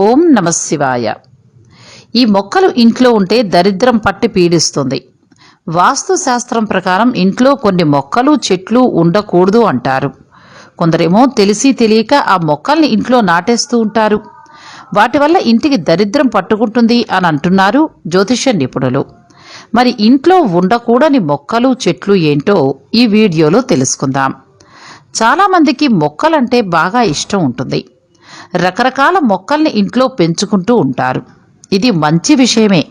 ఓం నమ శివాయ. ఈ మొక్కలు ఇంట్లో ఉంటే దరిద్రం పట్టి పీడిస్తుంది. వాస్తు శాస్త్రం ప్రకారం ఇంట్లో కొన్ని మొక్కలు చెట్లు ఉండకూడదు అంటారు. కొందరేమో తెలిసి తెలియక ఆ మొక్కల్ని ఇంట్లో నాటేస్తూ ఉంటారు. వాటి వల్ల ఇంటికి దరిద్రం పట్టుకుంటుంది అని అంటున్నారు జ్యోతిష నిపుణులు. మరి ఇంట్లో ఉండకూడని మొక్కలు చెట్లు ఏంటో ఈ వీడియోలో తెలుసుకుందాం. చాలామందికి మొక్కలంటే బాగా ఇష్టం ఉంటుంది. రకరకాల మొక్కల్ని ఇంట్లో పెంచుకుంటూ ఉంటారు. ఇది మంచి విషయమే.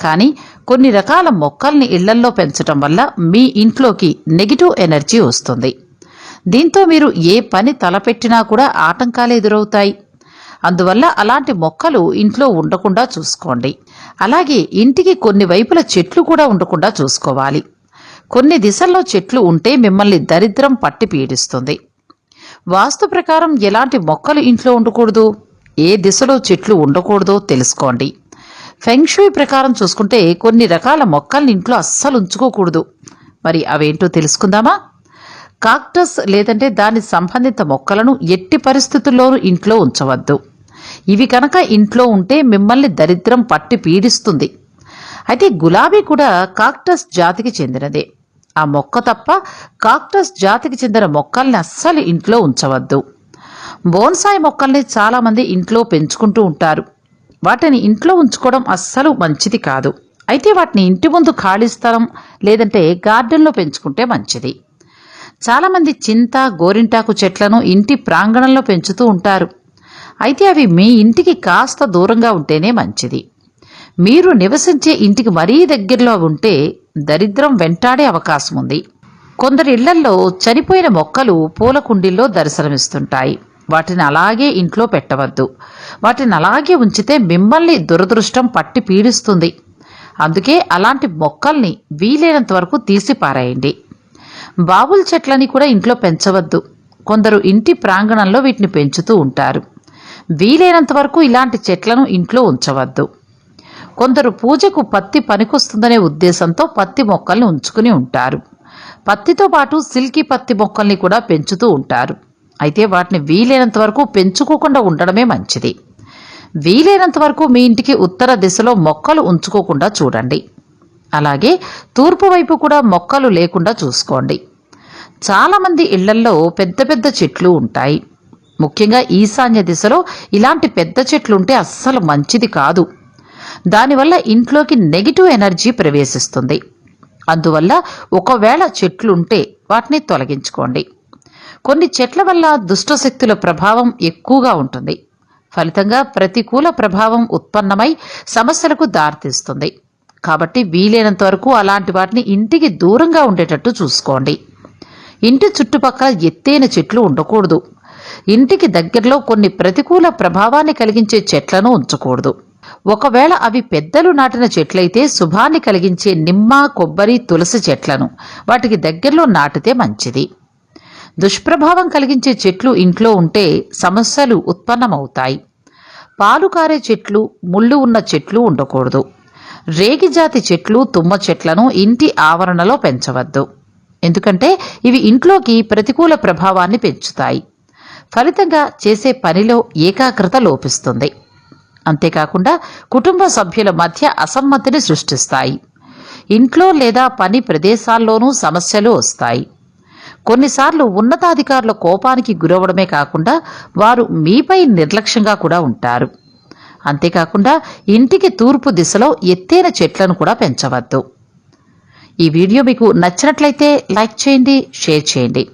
కానీ కొన్ని రకాల మొక్కల్ని ఇళ్ళల్లో పెంచడం వల్ల మీ ఇంట్లోకి నెగిటివ్ ఎనర్జీ వస్తుంది. దీంతో మీరు ఏ పని తలపెట్టినా కూడా ఆటంకాలు ఎదురవుతాయి. అందువల్ల అలాంటి మొక్కలు ఇంట్లో ఉండకుండా చూసుకోండి. అలాగే ఇంటికి కొన్ని వైపుల చెట్లు కూడా ఉండకుండా చూసుకోవాలి. కొన్ని దిశల్లో చెట్లు ఉంటే మిమ్మల్ని దరిద్రం పట్టి పీడిస్తుంది. వాస్తు ప్రకారం ఎలాంటి మొక్కలు ఇంట్లో ఉండకూడదు? ఏ దిశలో చెట్లు ఉండకూడదో తెలుసుకోండి. ఫెంగ్షూయి ప్రకారం చూసుకుంటే కొన్ని రకాల మొక్కల్ని ఇంట్లో అస్సలు ఉంచుకోకూడదు. మరి అవేంటో తెలుసుకుందామా? కాక్టస్ లేదంటే దాని సంబంధిత మొక్కలను ఎట్టి పరిస్థితుల్లోనూ ఇంట్లో ఉంచవద్దు. ఇవి కనుక ఇంట్లో ఉంటే మిమ్మల్ని దరిద్రం పట్టి పీడిస్తుంది. అయితే గులాబీ కూడా కాక్టస్ జాతికి చెందినదే. ఆ మొక్క తప్ప కాక్టస్ జాతికి చెందిన మొక్కల్ని అస్సలు ఇంట్లో ఉంచవద్దు. బోన్సాయి మొక్కల్ని చాలామంది ఇంట్లో పెంచుకుంటూ ఉంటారు. వాటిని ఇంట్లో ఉంచుకోవడం అస్సలు మంచిది కాదు. అయితే వాటిని ఇంటి ముందు ఖాళీ స్థలం లేదంటే గార్డెన్లో పెంచుకుంటే మంచిది. చాలామంది చింత గోరింటాకు చెట్లను ఇంటి ప్రాంగణంలో పెంచుతూ ఉంటారు. అయితే అవి మీ ఇంటికి కాస్త దూరంగా ఉంటేనే మంచిది. మీరు నివసించే ఇంటికి మరీ దగ్గరలో ఉంటే దరిద్రం వెంటాడే అవకాశం ఉంది కొందరి ఇళ్ళల్లో చనిపోయిన మొక్కలు పూల కుండీల్లో దర్శనమిస్తుంటాయి. వాటిని అలాగే ఇంట్లో పెట్టవద్దు. వాటిని అలాగే ఉంచితే మిమ్మల్ని దురదృష్టం పట్టి పీడిస్తుంది. అందుకే అలాంటి మొక్కల్ని వీలైనంత వరకు తీసి పారేయండి బాబుల చెట్లని కూడా ఇంట్లో పెంచవద్దు. కొందరు ఇంటి ప్రాంగణంలో వీటిని పెంచుతూ ఉంటారు. వీలైనంత వరకు ఇలాంటి చెట్లను ఇంట్లో ఉంచవద్దు. కొందరు పూజకు పత్తి పనికొస్తుందనే ఉద్దేశంతో పత్తి మొక్కల్ని ఉంచుకుని ఉంటారు. పత్తితో పాటు సిల్కీ పత్తి మొక్కల్ని కూడా పెంచుతూ ఉంటారు. అయితే వాటిని వీలైనంత వరకు పెంచుకోకుండా ఉండడమే మంచిది. వీలైనంత వరకు మీ ఇంటికి ఉత్తర దిశలో మొక్కలు ఉంచుకోకుండా చూడండి. అలాగే తూర్పు వైపు కూడా మొక్కలు లేకుండా చూసుకోండి. చాలామంది ఇళ్ళల్లో పెద్ద పెద్ద చెట్లు ఉంటాయి. ముఖ్యంగా ఈశాన్య దిశలో ఇలాంటి పెద్ద చెట్లు ఉంటే అస్సలు మంచిది కాదు. దానివల్ల ఇంట్లోకి నెగిటివ్ ఎనర్జీ ప్రవేశిస్తుంది. అందువల్ల ఒకవేళ చెట్లుంటే వాటిని తొలగించుకోండి. కొన్ని చెట్ల వల్ల దుష్టశక్తుల ప్రభావం ఎక్కువగా ఉంటుంది. ఫలితంగా ప్రతికూల ప్రభావం ఉత్పన్నమై సమస్యలకు దారితీస్తుంది. కాబట్టి వీలైనంత వరకు అలాంటి వాటిని ఇంటికి దూరంగా ఉండేటట్టు చూసుకోండి. ఇంటి చుట్టుపక్కల ఎత్తైన చెట్లు ఉండకూడదు. ఇంటికి దగ్గరలో కొన్ని ప్రతికూల ప్రభావాన్ని కలిగించే చెట్లను ఉంచకూడదు. ఒకవేళ అవి పెద్దలు నాటిన చెట్లయితే శుభాన్ని కలిగించే నిమ్మ కొబ్బరి తులసి చెట్లను వాటికి దగ్గరలో నాటితే మంచిది. దుష్ప్రభావం కలిగించే చెట్లు ఇంట్లో ఉంటే సమస్యలు ఉత్పన్నమవుతాయి. పాలు కారే చెట్లు ముళ్ళు ఉన్న చెట్లు ఉండకూడదు. రేగి జాతి చెట్లు తుమ్మ చెట్లను ఇంటి ఆవరణలో పెంచవద్దు. ఎందుకంటే ఇవి ఇంట్లోకి ప్రతికూల ప్రభావాన్ని పెంచుతాయి. ఫలితంగా చేసే పనిలో ఏకాగ్రత లోపిస్తుంది. అంతేకాకుండా కుటుంబ సభ్యుల మధ్య అసమ్మతిని సృష్టిస్తాయి. ఇంట్లో లేదా పని ప్రదేశాల్లోనూ సమస్యలు వస్తాయి. కొన్నిసార్లు ఉన్నతాధికారుల కోపానికి గురవడమే కాకుండా వారు మీపై నిర్లక్ష్యంగా కూడా ఉంటారు. అంతేకాకుండా ఇంటికి తూర్పు దిశలో ఎత్తైన చెట్లను కూడా పెంచవద్దు. ఈ వీడియో మీకు నచ్చినట్లయితే లైక్ చేయండి షేర్ చేయండి.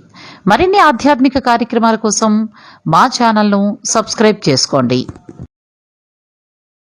మరిన్ని ఆధ్యాత్మిక కార్యక్రమాల కోసం మా ఛానల్ను సబ్స్క్రైబ్ చేసుకోండి.